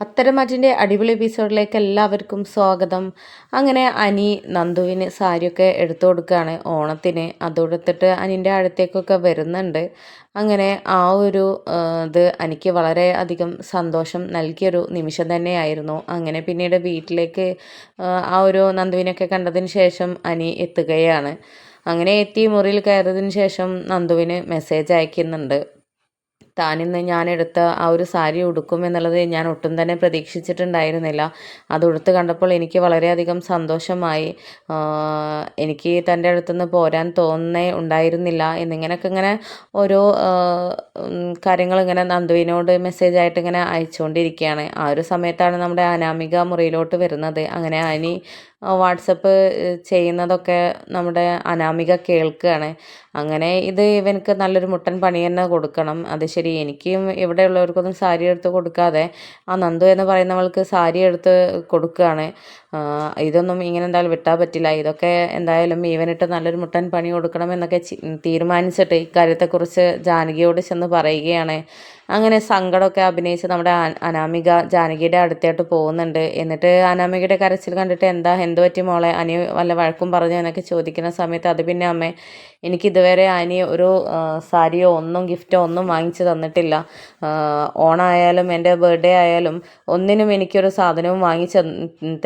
അത്തരമാറ്റിന്റെ അടിപൊളി എപ്പിസോഡിലേക്ക് എല്ലാവർക്കും സ്വാഗതം. അങ്ങനെ അനി നന്ദുവിന് സാരിയൊക്കെ എടുത്തു കൊടുക്കുകയാണ് ഓണത്തിന്. അതെടുത്തിട്ട് അനിന്റെ അടുത്തേക്കൊക്കെ വരുന്നുണ്ട്. അങ്ങനെ ആ ഒരു ഇത് എനിക്ക് വളരെ അധികം സന്തോഷം നൽകിയൊരു നിമിഷം തന്നെയായിരുന്നു. അങ്ങനെ പിന്നീട് വീട്ടിലേക്ക് ആ ഒരു നന്ദുവിനൊക്കെ കണ്ടതിന് ശേഷം അനി എത്തുകയാണ്. അങ്ങനെ എത്തി മുറിയിൽ കയറിയതിന് ശേഷം നന്ദുവിന് മെസ്സേജ് അയക്കുന്നുണ്ട്. താനിന്ന് ഞാൻ എടുത്ത ആ ഒരു സാരി ഉടുക്കും എന്നുള്ളത് ഞാൻ ഒട്ടും തന്നെ പ്രതീക്ഷിച്ചിട്ടുണ്ടായിരുന്നില്ല. അത് ഉടുത്ത് കണ്ടപ്പോൾ എനിക്ക് വളരെയധികം സന്തോഷമായി. എനിക്ക് തന്റെ അടുത്തുനിന്ന് പോരാൻ തോന്നേ ഉണ്ടായിരുന്നില്ല. എന്നിങ്ങനെയൊക്കെ ഇങ്ങനെ ഓരോ കാര്യങ്ങൾ ഇങ്ങനെ നന്ദുവിനോട് മെസ്സേജ് ആയിട്ട് ഇങ്ങനെ അയച്ചുകൊണ്ടിരിക്കുകയാണ്. ആ ഒരു സമയത്താണ് നമ്മുടെ അനാമിക മുറിയിലോട്ട് വരുന്നത്. അങ്ങനെ അനി വാട്സപ്പ് ചെയ്യുന്നതൊക്കെ നമ്മുടെ അനാമിക കേൾക്കുകയാണ് അങ്ങനെ ഇത് ഇവനക്ക് നല്ലൊരു മുട്ടൻ പണി തന്നെ കൊടുക്കണം. അത് ശരി എനിക്കും ഇവിടെയുള്ളവർക്കൊന്നും സാരി എടുത്ത് കൊടുക്കാതെ ആ നന്ദു എന്ന് പറയുന്നവൾക്ക് സാരി എടുത്ത് കൊടുക്കുകയാണ് ഇതൊന്നും ഇങ്ങനെ എന്തായാലും വിട്ടാൽ പറ്റില്ല. ഇതൊക്കെ എന്തായാലും ഈവനിട്ട് നല്ലൊരു മുട്ടൻ പണി കൊടുക്കണം എന്നൊക്കെ തീരുമാനിച്ചിട്ട് ഇക്കാര്യത്തെക്കുറിച്ച് ജാനകിയോട് ചെന്ന് പറയുകയാണ്. അങ്ങനെ സങ്കടമൊക്കെ അഭിനയിച്ച് നമ്മുടെ അനാമിക ജാനകിയുടെ അടുത്തേട്ട് പോകുന്നുണ്ട്. എന്നിട്ട് അനാമികയുടെ കരച്ചിൽ കണ്ടിട്ട് എന്താ എന്ത് പറ്റി മോളെ? അനി വല്ല വഴക്കും പറഞ്ഞു എന്നൊക്കെ ചോദിക്കുന്ന സമയത്ത് അത് പിന്നെ അമ്മേ എനിക്കിതുവരെ അനി ഒരു സാരിയോ ഒന്നും ഗിഫ്റ്റോ ഒന്നും വാങ്ങിച്ചു തന്നിട്ടില്ല. ഓണായാലും എന്റെ ബർത്ത്ഡേ ആയാലും ഒന്നിനും എനിക്കൊരു സാധനവും വാങ്ങിച്ച്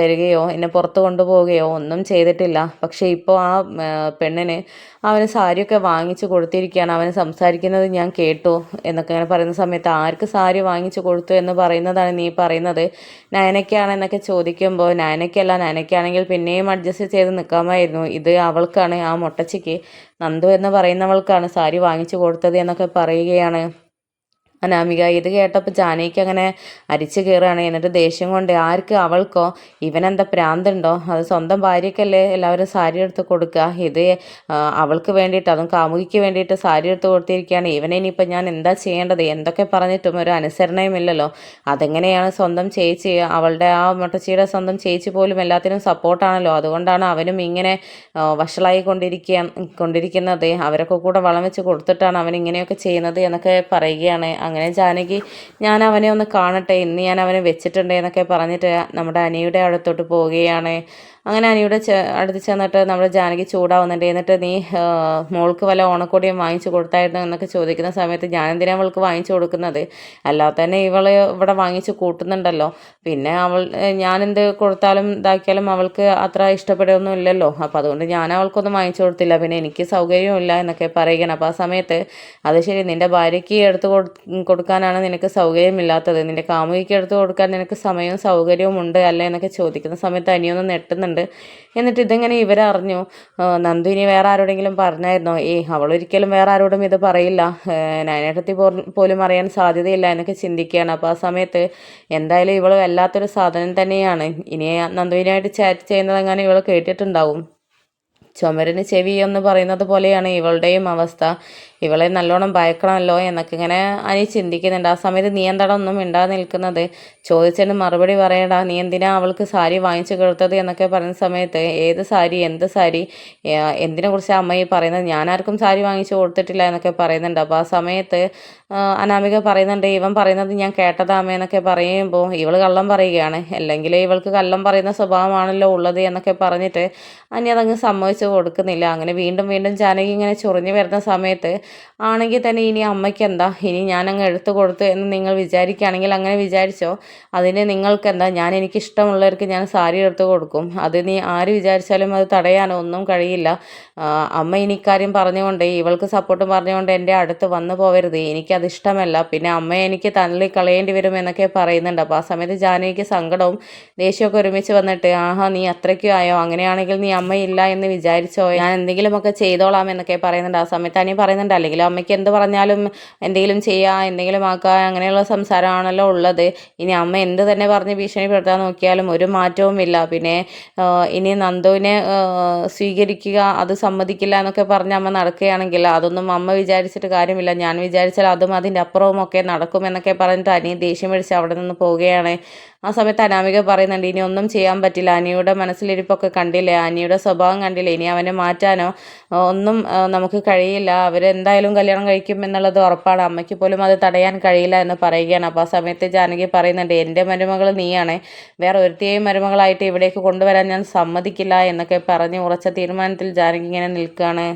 തരികയോ എന്നെ പുറത്ത് കൊണ്ടുപോവുകയോ? ഒന്നും ചെയ്തിട്ടില്ല. പക്ഷേ ഇപ്പോൾ ആ പെണ്ണിന് അവന് സാരിയൊക്കെ വാങ്ങിച്ചു കൊടുത്തിരിക്കുകയാണ്. അവൻ സംസാരിക്കുന്നത് ഞാൻ കേട്ടു എന്നൊക്കെ അങ്ങനെ പറയുന്ന സമയത്ത് ആർക്ക് സാരി വാങ്ങിച്ചു കൊടുത്തു എന്ന് പറയുന്നതാണ് നീ പറയുന്നത്? നയനയ്ക്കാണെന്നൊക്കെ ചോദിക്കുമ്പോൾ നയനയ്ക്കല്ല. നയനയ്ക്കാണെങ്കിൽ പിന്നെയും അഡ്ജസ്റ്റ് ചെയ്ത് നിൽക്കാമായിരുന്നു ഇത് അവൾക്കാണ് ആ മുട്ടച്ചിക്ക് നന്ദു എന്ന് പറയുന്നവൾക്കാണ് സാരി വാങ്ങിച്ചു കൊടുത്തത് എന്നൊക്കെ പറയുകയാണ്. അനാമിക ഇത് കേട്ടപ്പോൾ ജാനകിക്ക് അങ്ങനെ അരിച്ചു കയറുകയാണ്. എന്നിട്ട് ദേഷ്യം കൊണ്ട് ആർക്ക്? അവൾക്കോ? ഇവനെന്താ പ്രാന്തുണ്ടോ? അത് സ്വന്തം ഭാര്യയ്ക്കല്ലേ എല്ലാവരും സാരി എടുത്ത് കൊടുക്കുക ഇത് അവൾക്ക് വേണ്ടിയിട്ട് അതും കാമുകിക്ക് വേണ്ടിയിട്ട് സാരി എടുത്ത് കൊടുത്തിരിക്കുകയാണ്. ഇവനെ ഇനിയിപ്പോൾ ഞാൻ എന്താ ചെയ്യേണ്ടത്? എന്തൊക്കെ പറഞ്ഞിട്ടും ഒരു അനുസരണയുമില്ലല്ലോ അതെങ്ങനെയാണ് സ്വന്തം ചേച്ചി അവളുടെ ആ മുട്ടച്ചിയുടെ സ്വന്തം ചേച്ചി പോലും എല്ലാത്തിനും സപ്പോർട്ടാണല്ലോ അതുകൊണ്ടാണ് അവനും ഇങ്ങനെ വഷളായി കൊണ്ടിരിക്കുക കൊണ്ടിരിക്കുന്നത്. അവരൊക്കെ കൂടെ വളം വെച്ച് കൊടുത്തിട്ടാണ് അവൻ ഇങ്ങനെയൊക്കെ ചെയ്യുന്നത് എന്നൊക്കെ പറയുകയാണ് അങ്ങനെ ജാനകി ഞാൻ അവനെ ഒന്ന് കാണട്ടെ. ഇന്ന് ഞാൻ അവനെ വെച്ചിട്ടുണ്ട് എന്നൊക്കെ പറഞ്ഞിട്ട് നമ്മുടെ അനിയുടെ അടുത്തോട്ട് പോവുകയാണ്. അങ്ങനെ അനിയുടെ അടുത്ത് ചെന്നിട്ട് നമ്മുടെ ജാനകി ചൂടാവുന്നുണ്ട്. എന്നിട്ട് നീ മോൾക്ക് വല്ല ഓണക്കോടിയും വാങ്ങിച്ചു കൊടുത്തായിരുന്നു എന്നൊക്കെ ചോദിക്കുന്ന സമയത്ത് ഞാൻ എന്തിനാ അവൾക്ക് വാങ്ങിച്ചു കൊടുക്കുന്നത്? അല്ലാതെ തന്നെ ഇവൾ ഇവിടെ വാങ്ങിച്ചു കൂട്ടുന്നുണ്ടല്ലോ. പിന്നെ അവൾ ഞാനെന്ത് കൊടുത്താലും ഇതാക്കിയാലും അവൾക്ക് അത്ര ഇഷ്ടപ്പെടുകയൊന്നും ഇല്ലല്ലോ. അപ്പോൾ അതുകൊണ്ട് ഞാൻ അവൾക്കൊന്നും വാങ്ങിച്ചു കൊടുത്തില്ല. പിന്നെ എനിക്ക് സൗകര്യമില്ല എന്നൊക്കെ പറയുകയാണ്. അപ്പോൾ ആ സമയത്ത് അത് ശരി നിന്റെ ഭാര്യയ്ക്ക് എടുത്ത് കൊടുക്കാനാണ് നിനക്ക് സൗകര്യമില്ലാത്തത്. നിന്റെ കാമുകിക്ക് എടുത്ത് കൊടുക്കാൻ നിനക്ക് സമയവും സൗകര്യവും ഉണ്ട് അല്ലേ? എന്നൊക്കെ ചോദിക്കുന്ന സമയത്ത് അനിയൊന്ന് നെട്ടുന്നുണ്ട് പറയുന്നുണ്ട് എന്നിട്ട് ഇതെങ്ങനെ ഇവരറിഞ്ഞു? നന്ദു ഇനി വേറെ ആരോടെങ്കിലും പറഞ്ഞായിരുന്നോ? ഏയ് അവളൊരിക്കലും വേറെ ആരോടും ഇത് പറയില്ല. നയനേട്ടത്തി പോലും അറിയാൻ സാധ്യതയില്ല എന്നൊക്കെ ചിന്തിക്കുകയാണ്. അപ്പോൾ ആ സമയത്ത് എന്തായാലും ഇവൾ വല്ലാത്തൊരു സാധനം തന്നെയാണ്. ഇനി നന്ദുവിനായിട്ട് ചാറ്റ് ചെയ്യുന്നത് അങ്ങനെ ഇവൾ കേട്ടിട്ടുണ്ടാവും. ചുമരിന് ചെവി എന്ന് പറയുന്നത് പോലെയാണ് ഇവളുടെയും അവസ്ഥ. ഇവളെ നല്ലോണം ഭയക്കണമല്ലോ എന്നൊക്കെ ഇങ്ങനെ അനി ചിന്തിക്കുന്നുണ്ട്. ആ സമയത്ത് നീ എന്താണ് ഒന്നും മിണ്ടാതെ നിൽക്കുന്നത്? ചോദിച്ചതിന് മറുപടി പറയടാ. നീ എന്തിനാ അവൾക്ക് സാരി വാങ്ങിച്ചു കൊടുത്തത്? എന്നൊക്കെ പറയുന്ന സമയത്ത് ഏത് സാരി? എന്ത് സാരി? എന്തിനെ കുറിച്ച് അമ്മ ഈ പറയുന്നത്? ഞാൻ ആർക്കും സാരി വാങ്ങിച്ചു കൊടുത്തിട്ടില്ല എന്നൊക്കെ പറയുന്നുണ്ട്. അപ്പോൾ ആ സമയത്ത് അനാമിക പറയുന്നുണ്ട് ഇവൻ പറയുന്നത് ഞാൻ കേട്ടതാമേ എന്നൊക്കെ പറയുമ്പോൾ ഇവൾ കള്ളം പറയുകയാണ്. അല്ലെങ്കിൽ ഇവൾക്ക് കള്ളം പറയുന്ന സ്വഭാവമാണല്ലോ ഉള്ളത് എന്നൊക്കെ പറഞ്ഞിട്ട് അനി അതങ്ങ് സമ്മതിച്ചു കൊടുക്കുന്നില്ല. അങ്ങനെ വീണ്ടും വീണ്ടും ജാനകി ഇങ്ങനെ ചൊറിഞ്ഞു വരുന്ന സമയത്ത് ആണെങ്കിൽ തന്നെ ഇനി അമ്മയ്ക്ക് എന്താ? ഇനി ഞാനങ്ങ് എടുത്തു കൊടുത്തു എന്ന് നിങ്ങൾ വിചാരിക്കുകയാണെങ്കിൽ അങ്ങനെ വിചാരിച്ചോ? അതിന് നിങ്ങൾക്ക് എന്താ? ഞാൻ എനിക്ക് ഇഷ്ടമുള്ളവർക്ക് ഞാൻ സാരി എടുത്തു കൊടുക്കും. അത് നീ ആര് വിചാരിച്ചാലും അത് തടയാനോ ഒന്നും കഴിയില്ല. അമ്മ ഇനി ഇക്കാര്യം പറഞ്ഞുകൊണ്ട് ഇവൾക്ക് സപ്പോർട്ടും പറഞ്ഞുകൊണ്ട് എന്റെ അടുത്ത് വന്നു പോവരുത്. എനിക്കത് ഇഷ്ടമല്ല. പിന്നെ അമ്മ എനിക്ക് തള്ളി കളയേണ്ടി വരും എന്നൊക്കെ പറയുന്നുണ്ട്. അപ്പോൾ ആ സമയത്ത് ജാനകിക്ക് സങ്കടവും ദേഷ്യമൊക്കെ ഒരുമിച്ച് വന്നിട്ട് ആഹാ നീ അത്രയ്ക്കും ആയോ? അങ്ങനെയാണെങ്കിൽ നീ അമ്മയില്ല എന്ന് വിചാരിച്ചോ? ഞാൻ എന്തെങ്കിലുമൊക്കെ ചെയ്തോളാം എന്നൊക്കെ പറയുന്നുണ്ട്. ആ സമയത്ത് അനി പറയുന്നുണ്ട് അല്ലെങ്കിൽ അമ്മയ്ക്ക് എന്ത് പറഞ്ഞാലും എന്തെങ്കിലും ചെയ്യുക എന്തെങ്കിലും ആക്കുക അങ്ങനെയുള്ള സംസാരമാണല്ലോ ഉള്ളത്. ഇനി അമ്മ എന്ത് തന്നെ പറഞ്ഞ് ഭീഷണിപ്പെടുത്താൻ നോക്കിയാലും ഒരു മാറ്റവും ഇല്ല. പിന്നെ ഇനി നന്ദുവിനെ സ്വീകരിക്കുക അത് സമ്മതിക്കില്ല എന്നൊക്കെ പറഞ്ഞ് അമ്മ നടക്കുകയാണെങ്കിൽ അതൊന്നും അമ്മ വിചാരിച്ചിട്ട് കാര്യമില്ല. ഞാൻ വിചാരിച്ചാൽ അതും അതിന്റെ അപ്പുറവും ഒക്കെ നടക്കുമെന്നൊക്കെ പറഞ്ഞിട്ട് അനിയൻ ദേഷ്യം പിടിച്ച് അവിടെ നിന്ന് പോവുകയാണ്. ആ സമയത്ത് അനാമിക പറയുന്നുണ്ട് ഇനി ഒന്നും ചെയ്യാൻ പറ്റില്ല. അനിയുടെ മനസ്സിലിരിപ്പൊക്കെ കണ്ടില്ലേ? അനിയുടെ സ്വഭാവം കണ്ടില്ലേ? ഇനി അവനെ മാറ്റാനോ? ഒന്നും നമുക്ക് കഴിയില്ല. അവരെന്തായാലും കല്യാണം കഴിക്കും എന്നുള്ളത് ഉറപ്പാണ്. അമ്മയ്ക്ക് പോലും അത് തടയാൻ കഴിയില്ല എന്ന് പറയുകയാണ്. അപ്പോൾ ആ സമയത്ത് ജാനകി പറയുന്നുണ്ട് എന്റെ മരുമകൾ നീയാണ്. വേറെ ഒരുത്തിയെയും മരുമകളായിട്ട് ഇവിടേക്ക് കൊണ്ടുവരാൻ ഞാൻ സമ്മതിക്കില്ല എന്നൊക്കെ പറഞ്ഞ് ഉറച്ച തീരുമാനത്തിൽ ജാനകി ഇങ്ങനെ നിൽക്കുകയാണ്